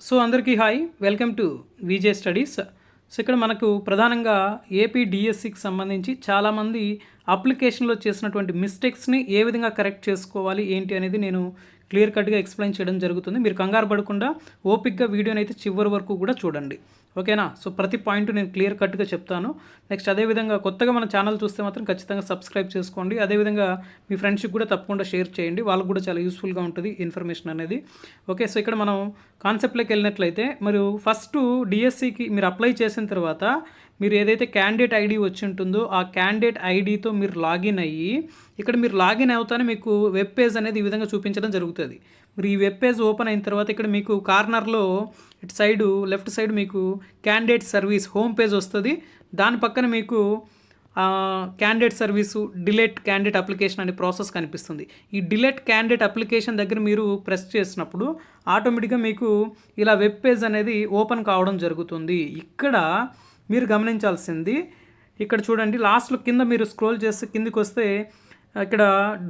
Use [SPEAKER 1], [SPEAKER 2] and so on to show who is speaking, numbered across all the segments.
[SPEAKER 1] So అందరికీ hi welcome to VJ studies so ఇక్కడ మనకు ప్రధానంగా ఏపీ డిఎస్సికి సంబంధించి చాలామంది అప్లికేషన్లో చేసినటువంటి మిస్టేక్స్ని ఏ విధంగా కరెక్ట్ చేసుకోవాలి ఏంటి అనేది నేను క్లియర్ కట్గా ఎక్స్ప్లెయిన్ చేయడం జరుగుతుంది. మీరు కంగారు పడకుండా ఓపిక్గా వీడియోని అయితే చివరి వరకు కూడా చూడండి. ఓకేనా? సో ప్రతి పాయింట్ నేను క్లియర్ కట్గా చెప్తాను. నెక్స్ట్ అదేవిధంగా కొత్తగా మన ఛానల్ చూస్తే మాత్రం ఖచ్చితంగా సబ్స్క్రైబ్ చేసుకోండి. అదేవిధంగా మీ ఫ్రెండ్షిప్ కూడా తప్పకుండా షేర్ చేయండి. వాళ్ళకు కూడా చాలా యూస్ఫుల్గా ఉంటుంది ఇన్ఫర్మేషన్ అనేది. ఓకే సో ఇక్కడ మనం కాన్సెప్ట్లోకి వెళ్ళినట్లయితే మరి ఫస్ట్ డిఎస్సికి మీరు అప్లై చేసిన తర్వాత మీరు ఏదైతే క్యాండిడేట్ ఐడి వచ్చి ఉంటుందో ఆ క్యాండిడేట్ ఐడితో మీరు లాగిన్ అయ్యి ఇక్కడ మీరు లాగిన్ అవుతానే మీకు వెబ్ పేజ్ అనేది ఈ విధంగా చూపించడం జరుగుతుంది. మీరు ఈ వెబ్ పేజ్ ఓపెన్ అయిన తర్వాత ఇక్కడ మీకు కార్నర్లో ఇటు సైడు లెఫ్ట్ సైడ్ మీకు క్యాండిడేట్ సర్వీస్ హోమ్ పేజ్ వస్తుంది. దాని పక్కన మీకు candidate service delete candidate application అనే ప్రాసెస్ కనిపిస్తుంది. ఈ డిలేట్ క్యాండిడేట్ అప్లికేషన్ దగ్గర మీరు ప్రెస్ చేసినప్పుడు ఆటోమేటిక్గా మీకు ఇలా వెబ్ పేజ్ అనేది ఓపెన్ కావడం జరుగుతుంది. ఇక్కడ మీరు గమనించాల్సింది. ఇక్కడ చూడండి లాస్ట్లో కింద మీరు స్క్రోల్ చేస్తే కిందికి వస్తే ఇక్కడ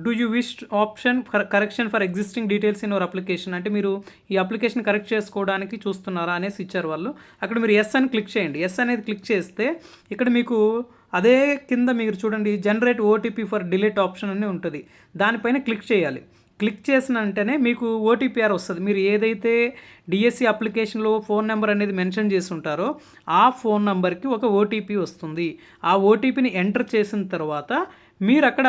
[SPEAKER 1] do you wish option for correction for existing details in your application అంటే మీరు ఈ అప్లికేషన్ కరెక్ట్ చేసుకోవడానికి చూస్తున్నారా అనేసి ఇచ్చారు వాళ్ళు. అక్కడ మీరు ఎస్ అని క్లిక్ చేయండి. ఎస్ అనేది క్లిక్ చేస్తే ఇక్కడ మీకు అదే కింద మీరు చూడండి generate OTP for delete option అని ఉంటుంది. దానిపైన క్లిక్ చేయాలి. క్లిక్ చేసిన వెంటనే మీకు ఓటీపీఆర్ వస్తుంది. మీరు ఏదైతే డిఎస్సి అప్లికేషన్లో ఫోన్ నెంబర్ అనేది మెన్షన్ చేసి ఉంటారో ఆ ఫోన్ నెంబర్కి ఒక ఓటీపీ వస్తుంది. ఆ ఓటీపీని ఎంటర్ చేసిన తర్వాత మీరు అక్కడ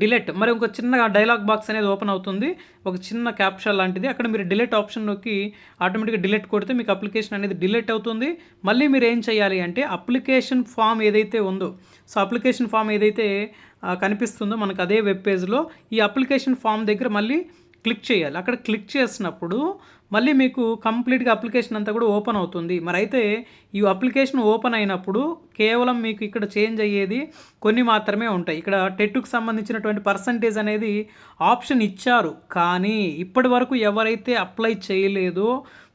[SPEAKER 1] డిలీట్. మరి ఇంకో చిన్న డైలాగ్ బాక్స్ అనేది ఓపెన్ అవుతుంది. ఒక చిన్న క్యాప్షన్ లాంటిది. అక్కడ మీరు డిలీట్ ఆప్షన్ నొక్కి ఆటోమేటిక్గా డిలీట్ కొడితే మీకు అప్లికేషన్ అనేది డిలీట్ అవుతుంది. మళ్ళీ మీరు ఏం చేయాలి అంటే అప్లికేషన్ ఫామ్ ఏదైతే ఉందో సో అప్లికేషన్ ఫామ్ ఏదైతే కనిపిస్తుందో మనకు అదే వెబ్ పేజ్లో ఈ అప్లికేషన్ ఫామ్ దగ్గర మళ్ళీ క్లిక్ చేయాలి. అక్కడ క్లిక్ చేసినప్పుడు మళ్ళీ మీకు కంప్లీట్గా అప్లికేషన్ అంతా కూడా ఓపెన్ అవుతుంది. మరి అయితే ఈ అప్లికేషన్ ఓపెన్ అయినప్పుడు కేవలం మీకు ఇక్కడ చేంజ్ అయ్యేది కొన్ని మాత్రమే ఉంటాయి. ఇక్కడ టెట్టుకు సంబంధించినటువంటి పర్సంటేజ్ అనేది ఆప్షన్ ఇచ్చారు. కానీ ఇప్పటి వరకు ఎవరైతే అప్లై చేయలేదో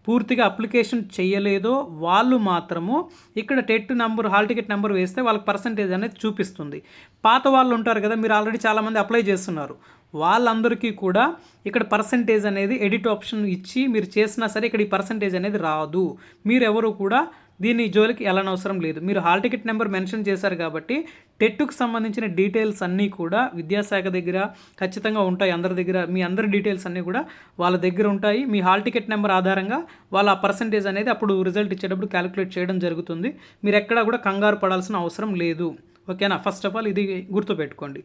[SPEAKER 1] పూర్తిగా అప్లికేషన్ చేయలేదో వాళ్ళు మాత్రము ఇక్కడ TET number hall ticket number వేస్తే వాళ్ళకి పర్సంటేజ్ అనేది చూపిస్తుంది. పాత వాళ్ళు ఉంటారు కదా మీరు ఆల్రెడీ చాలామంది అప్లై చేస్తున్నారు. వాళ్ళందరికీ కూడా ఇక్కడ పర్సంటేజ్ అనేది ఎడిట్ ఆప్షన్ ఇచ్చి మీరు చేసినా సరే ఇక్కడ ఈ పర్సంటేజ్ అనేది రాదు. మీరెవరు కూడా దీని జోలికి వెళ్ళనవసరం లేదు. మీరు హాల్ టికెట్ నెంబర్ మెన్షన్ చేశారు కాబట్టి టెట్టుకు సంబంధించిన డీటెయిల్స్ అన్నీ కూడా విద్యాశాఖ దగ్గర ఖచ్చితంగా ఉంటాయి. అందరి దగ్గర మీ అందరి డీటెయిల్స్ అన్నీ కూడా వాళ్ళ దగ్గర ఉంటాయి. మీ హాల్ టికెట్ నెంబర్ ఆధారంగా వాళ్ళ పర్సంటేజ్ అనేది అప్పుడు రిజల్ట్ ఇచ్చేటప్పుడు క్యాలిక్యులేట్ చేయడం జరుగుతుంది. మీరు ఎక్కడా కూడా కంగారు పడాల్సిన అవసరం లేదు. ఓకేనా? ఫస్ట్ ఆఫ్ ఆల్ ఇది గుర్తుపెట్టుకోండి.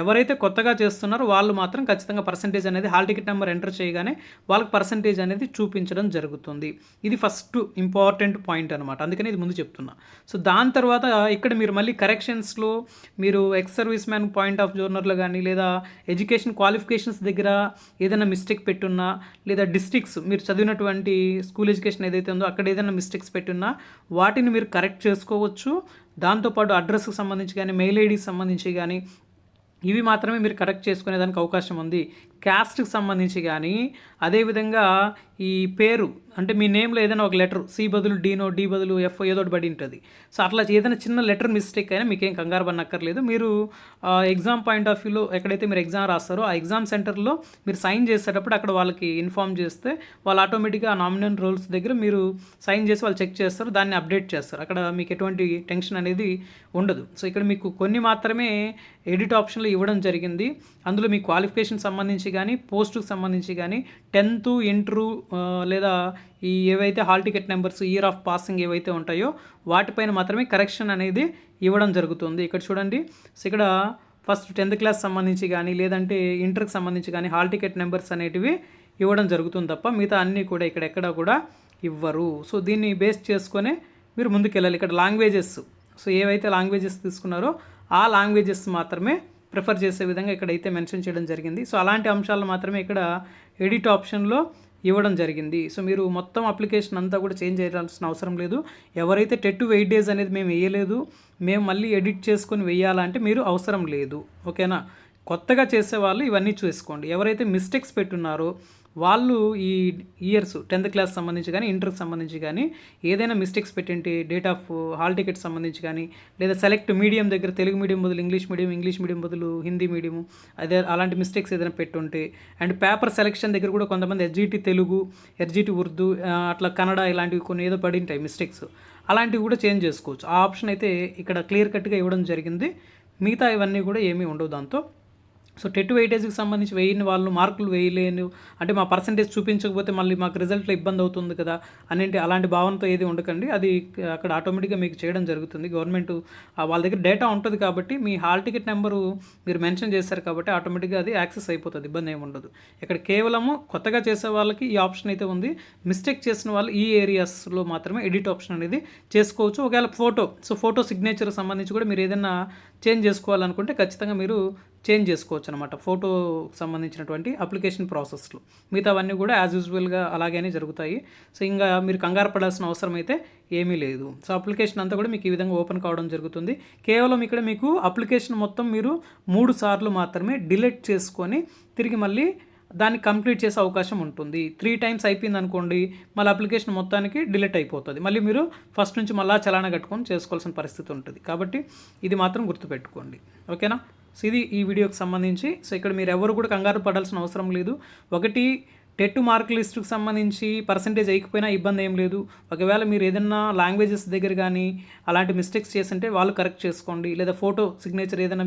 [SPEAKER 1] ఎవరైతే కొత్తగా చేస్తున్నారో వాళ్ళు మాత్రం ఖచ్చితంగా పర్సంటేజ్ అనేది హాల్ టికెట్ నెంబర్ ఎంటర్ చేయగానే వాళ్ళకి పర్సంటేజ్ అనేది చూపించడం జరుగుతుంది. ఇది ఫస్ట్ ఇంపార్టెంట్ పాయింట్ అనమాట అందుకని ఇది ముందు చెప్తున్నా. సో దాని తర్వాత ఇక్కడ మీరు మళ్ళీ కరెక్షన్స్లో మీరు ex service man point of జోనర్లో కానీ లేదా ఎడ్యుకేషన్ క్వాలిఫికేషన్స్ దగ్గర ఏదైనా మిస్టేక్ పెట్టున్నా లేదా డిస్ట్రిక్ట్స్ మీరు చదివినటువంటి స్కూల్ ఎడ్యుకేషన్ ఏదైతే ఉందో అక్కడ ఏదైనా మిస్టేక్స్ పెట్టున్నా వాటిని మీరు కరెక్ట్ చేసుకోవచ్చు. దాంతోపాటు అడ్రస్కి సంబంధించి కానీ మెయిల్ ఐడికి సంబంధించి కానీ ఇవి మాత్రమే మీరు కరెక్ట్ చేసుకునేదానికి అవకాశం ఉంది. క్యాస్ట్కి సంబంధించి కానీ అదేవిధంగా ఈ పేరు అంటే మీ నేమ్లో ఏదైనా ఒక లెటర్ సి బదులు డీనో డి బదులు ఎఫ్ ఏదో ఒకటి పడి ఉంటుంది. సో అట్లా ఏదైనా చిన్న లెటర్ మిస్టేక్ అయినా మీకేం కంగారు పడనక్కర్లేదు. మీరు ఎగ్జామ్ పాయింట్ ఆఫ్ వ్యూలో ఎక్కడైతే మీరు ఎగ్జామ్ రాస్తారో ఆ ఎగ్జామ్ సెంటర్లో మీరు సైన్ చేసేటప్పుడు అక్కడ వాళ్ళకి ఇన్ఫామ్ చేస్తే వాళ్ళు ఆటోమేటిక్గా ఆ నామినల్ రోల్స్ దగ్గర మీరు సైన్ చేసి వాళ్ళు చెక్ చేస్తారు దాన్ని అప్డేట్ చేస్తారు. అక్కడ మీకు ఎటువంటి టెన్షన్ అనేది ఉండదు. సో ఇక్కడ మీకు కొన్ని మాత్రమే ఎడిట్ ఆప్షన్లు ఇవ్వడం జరిగింది. అందులో మీ క్వాలిఫికేషన్ సంబంధించి కానీ పోస్టుకు సంబంధించి కానీ టెన్త్ ఇంటరు లేదా ఈ ఏవైతే hall ticket numbers year of passing ఏవైతే ఉంటాయో వాటిపైన మాత్రమే కరెక్షన్ అనేది ఇవ్వడం జరుగుతుంది. ఇక్కడ చూడండి. సో ఇక్కడ ఫస్ట్ టెన్త్ క్లాస్ సంబంధించి కానీ లేదంటే ఇంటర్కి సంబంధించి కానీ హాల్ టికెట్ నెంబర్స్ అనేటివి ఇవ్వడం జరుగుతుంది తప్ప మిగతా అన్నీ కూడా ఇక్కడ ఎక్కడ కూడా ఇవ్వరు. సో దీన్ని బేస్ చేసుకొని మీరు ముందుకెళ్ళాలి. ఇక్కడ లాంగ్వేజెస్ సో ఏవైతే లాంగ్వేజెస్ తీసుకున్నారో ఆ లాంగ్వేజెస్ మాత్రమే ప్రిఫర్ చేసే విధంగా ఇక్కడైతే మెన్షన్ చేయడం జరిగింది. సో అలాంటి అంశాలు మాత్రమే ఇక్కడ ఎడిట్ ఆప్షన్లో ఇవ్వడం జరిగింది. సో మీరు మొత్తం అప్లికేషన్ అంతా కూడా చేంజ్ చేయాల్సిన అవసరం లేదు. ఎవరైతే టెట్ వెయిట్ డేస్ అనేది మేము వేయలేదు మేము మళ్ళీ ఎడిట్ చేసుకొని వేయాలంటే మీరు అవసరం లేదు. ఓకేనా? కొత్తగా చేసే వాళ్ళు ఇవన్నీ చూసుకోండి. ఎవరైతే మిస్టేక్స్ పెట్టున్నారో వాళ్ళు ఈ ఇయర్స్ టెన్త్ క్లాస్ సంబంధించి కానీ ఇంటర్కి సంబంధించి కానీ ఏదైనా మిస్టేక్స్ పెట్టింటి డేట్ ఆఫ్ హాల్ టికెట్ సంబంధించి కానీ లేదా సెలెక్ట్ మీడియం దగ్గర తెలుగు మీడియం బదులు ఇంగ్లీష్ మీడియం ఇంగ్లీష్ మీడియం బదులు హిందీ మీడియం అదే అలాంటి మిస్టేక్స్ ఏదైనా పెట్టుంటే అండ్ పేపర్ సెలెక్షన్ దగ్గర కూడా కొంతమంది ఎస్జిటి తెలుగు ఎస్జిటి ఉర్దూ అట్లా కన్నడ ఇలాంటివి కొన్ని ఏదో పడి ఉంటాయి మిస్టేక్స్ అలాంటివి కూడా చేంజ్ చేసుకోవచ్చు. ఆ ఆప్షన్ అయితే ఇక్కడ క్లియర్ కట్గా ఇవ్వడం జరిగింది. మిగతా ఇవన్నీ కూడా ఏమీ ఉండవు దాంతో. సో టెట్ వెయిటేజ్కి సంబంధించి వేయని వాళ్ళు మార్కులు వేయలేను అంటే మా పర్సంటేజ్ చూపించకపోతే మళ్ళీ మాకు రిజల్ట్లో ఇబ్బంది అవుతుంది కదా అనేంటి అలాంటి భావనతో ఏది ఉండకండి. అది అక్కడ ఆటోమేటిక్గా మీకు చేయడం జరుగుతుంది. గవర్నమెంట్ వాళ్ళ దగ్గర డేటా ఉంటుంది కాబట్టి మీ హాల్ టికెట్ నెంబరు మీరు మెన్షన్ చేశారు కాబట్టి ఆటోమేటిక్గా అది యాక్సెస్ అయిపోతుంది. ఇబ్బంది ఏమి ఉండదు. ఇక్కడ కేవలము కొత్తగా చేసే వాళ్ళకి ఈ ఆప్షన్ అయితే ఉంది. మిస్టేక్ చేసిన వాళ్ళు ఈ ఏరియాస్లో మాత్రమే ఎడిట్ ఆప్షన్ అనేది చేసుకోవచ్చు. ఒకవేళ ఫోటో సో ఫోటో సిగ్నేచర్ సంబంధించి కూడా మీరు ఏదైనా చేంజ్ చేసుకోవాలనుకుంటే ఖచ్చితంగా మీరు చేంజ్ చేసుకోవచ్చు అనమాట ఫోటో సంబంధించినటువంటి అప్లికేషన్ ప్రాసెస్లో. మిగతావన్నీ కూడా యాజ్ యూజువల్గా అలాగే జరుగుతాయి. సో ఇంకా మీరు కంగారు పడాల్సిన అవసరం అయితే ఏమీ లేదు. సో అప్లికేషన్ అంతా కూడా మీకు ఈ విధంగా ఓపెన్ కావడం జరుగుతుంది. కేవలం ఇక్కడ మీకు అప్లికేషన్ మొత్తం మీరు మూడు సార్లు మాత్రమే డిలీట్ చేసుకొని తిరిగి మళ్ళీ దాన్ని కంప్లీట్ చేసే అవకాశం ఉంటుంది. త్రీ టైమ్స్ అయిపోయింది అనుకోండి మళ్ళీ అప్లికేషన్ మొత్తానికి డిలీట్ అయిపోతుంది. మళ్ళీ మీరు ఫస్ట్ నుంచి మళ్ళీ చలానా కట్టుకొని చేసుకోవాల్సిన పరిస్థితి ఉంటుంది. కాబట్టి ఇది మాత్రం గుర్తుపెట్టుకోండి. ఓకేనా? సో ఇది ఈ వీడియోకి సంబంధించి. సో ఇక్కడ మీరు ఎవరు కూడా కంగారు పడాల్సిన అవసరం లేదు. ఒకటి టెట్ మార్క్ లిస్టుకు సంబంధించి పర్సంటేజ్ అయిపోయినా ఇబ్బంది ఏం లేదు. ఒకవేళ మీరు ఏదైనా లాంగ్వేజెస్ దగ్గర కానీ అలాంటి మిస్టేక్స్ చేస్తుంటే వాళ్ళు కరెక్ట్ చేసుకోండి. లేదా ఫోటో సిగ్నేచర్ ఏదైనా